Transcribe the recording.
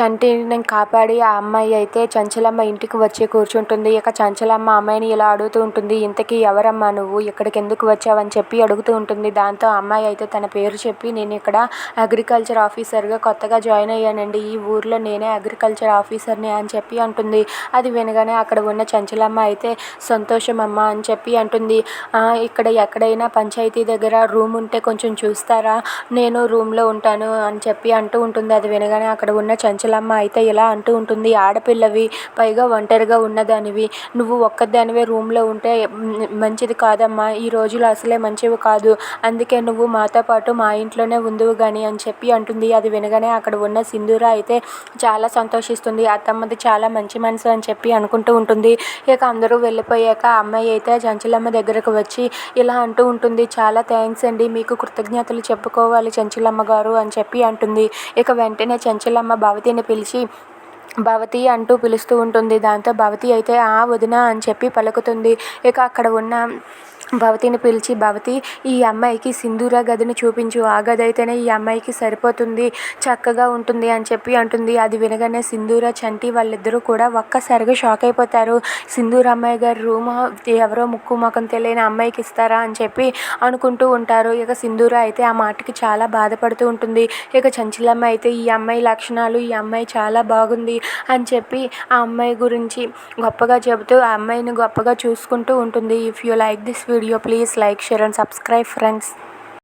చంటిని కాపాడి ఆ అమ్మాయి అయితే చంచలమ్మ ఇంటికి వచ్చి కూర్చుంటుంది. ఇక చంచలమ్మ అమ్మాయిని ఇలా అడుగుతూ ఉంటుంది. ఇంతకీ ఎవరమ్మా నువ్వు? ఇక్కడికి ఎందుకు వచ్చావని చెప్పి అడుగుతూ ఉంటుంది. దాంతో అమ్మాయి అయితే తన పేరు చెప్పి నేను ఇక్కడ అగ్రికల్చర్ ఆఫీసర్గా కొత్తగా జాయిన్ అయ్యానండి. ఈ ఊర్లో నేనే అగ్రికల్చర్ ఆఫీసర్ని అని చెప్పి అంటుంది. అది వినగానే అక్కడ ఉన్న చంచలమ్మ అయితే సంతోషమమ్మ అని చెప్పి అంటుంది. ఇక్కడ ఎక్కడైనా పంచాయతీ దగ్గర రూమ్ ఉంటే కొంచెం చూస్తారా? నేను రూమ్లో ఉంటాను అని చెప్పి అంటూ ఉంటుంది. అది వినగానే అక్కడ ఉన్న ముసలమ్మ అయితే ఇలా అంటూ ఉంటుంది. ఆడపిల్లవి పైగా ఒంటరిగా ఉన్నదానివి. నువ్వు ఒక్కదానివే రూమ్లో ఉంటే మంచిది కాదమ్మా. ఈ రోజులు అసలే మంచివి కాదు. అందుకే నువ్వు మాతో పాటు మా ఇంట్లోనే ఉందువు కానీ అని చెప్పి అంటుంది. అది వినగానే అక్కడ ఉన్న సింధూర అయితే చాలా సంతోషిస్తుంది. అత్తమ్మది చాలా మంచి మనసు అని చెప్పి అనుకుంటూ ఉంటుంది. ఇక అందరూ వెళ్ళిపోయాక అమ్మాయి అయితే చంచలమ్మ దగ్గరకు వచ్చి ఇలా అంటూ ఉంటుంది. చాలా థ్యాంక్స్ అండి. మీకు కృతజ్ఞతలు చెప్పుకోవాలి చంచలమ్మ గారు అని చెప్పి అంటుంది. ఇక వెంటనే చంచలమ్మ భవతిని పిలిచి భవతి అంటూ పిలుస్తూ ఉంటుంది. దాంతో భవతి అయితే ఆ వదిన అని చెప్పి పలుకుతుంది. ఇక అక్కడ ఉన్న భవతిని పిలిచి భవతి ఈ అమ్మాయికి సింధూర గదిని చూపించు. ఆ గది అయితేనే ఈ అమ్మాయికి సరిపోతుంది. చక్కగా ఉంటుంది అని చెప్పి అంటుంది. అది వినగానే సింధూర చంటి వాళ్ళిద్దరూ కూడా ఒక్కసారిగా షాక్ అయిపోతారు. సింధూర అమ్మాయి గారి రూమ్ ఎవరో ముక్కు ముఖం తెలియని అమ్మాయికి ఇస్తారా? అని చెప్పి అనుకుంటూ ఉంటారు. ఇక సింధూర అయితే ఆ మాటకి చాలా బాధపడుతూ ఉంటుంది. ఇక చంచలమ్మ అయితే ఈ అమ్మాయి లక్షణాలు ఈ అమ్మాయి చాలా బాగుంది. అని చెప్పి ఆ అమ్మాయి గురించి గొప్పగా చెబుతూ ఆ అమ్మాయిని గొప్పగా చూసుకుంటూ ఉంటుంది. If you like this video please like share and subscribe friends